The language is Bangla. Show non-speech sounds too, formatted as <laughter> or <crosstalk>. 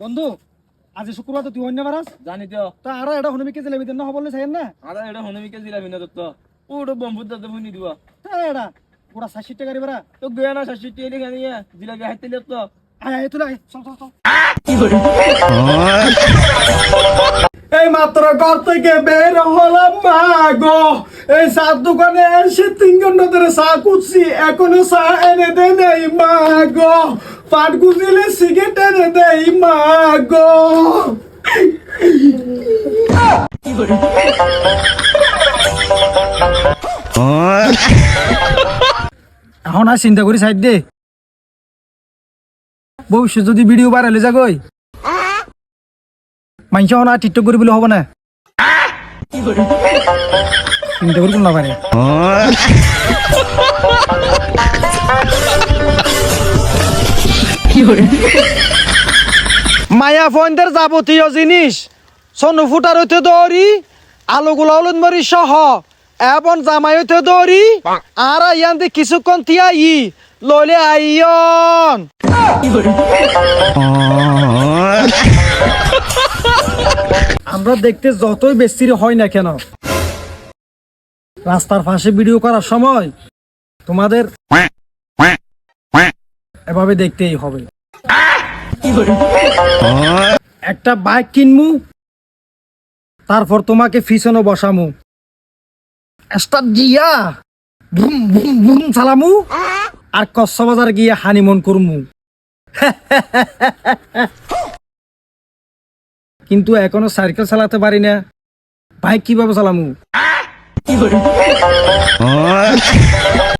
বন্ধু আজি শুক্রবার তো তুই অন্য বারাস জানি তো। তা আর এটা হনুমিকে জিলাবি দেন না হবলে চাই না? আদা এটা হনুমিকে জিলাবি না তো। ওটা বম্বুর দাদা ফুনি দিবা। তা এটা পুরা ষাট টাকা বারা তো গয়া না শাশি টেলি খানি জিলাবি হাইতে লেপ তো। আয় আয় তুলে চল চল চল। এই মাত্র ঘর থেকে বের হলাম মাগো। এই সাত দোকানে এসে তিন ঘণ্টা ধরে চা কুচছি এখনও চা এনে দে নেই মাগো। পাট গুজিলে সিগারেট এনে দেই মাগো। এখন আর চিন্তা করি সাইড দে। ভবিষ্যৎ যদি ভিডিও বাড়ালে যাগই মানুষ এখন আর টিকটক করি বলে হব না চিন্তা করি কোনো পারে মায়া ফোনদের যাবতীয় জিনিস। সনু ফুটার হইতে দৌড়ি আলু গুলাউলুন মরি সহ। এবং জামাই হইতে দৌড়ি আর ইয়ান্তে কিছুক্ষণ থিয়া ই লইলে আইয়ন। আমরা দেখতে যতই বেশি হয় না কেন রাস্তার পাশে ভিডিও করার সময় তোমাদের এভাবে দেখতেই হবে। <laughs> একটা বাইক কিনমু তারপর তোমাকে ফিসনও বসামু। স্টার্ট দিয়া বুম বুম বুম চালামু আর কচ্ছবাজার গিয়ে হানিমন করমু। <laughs> কিন্তু এখনও সাইকেল চালাতে পারি না। বাইক কীভাবে চালামু? <laughs>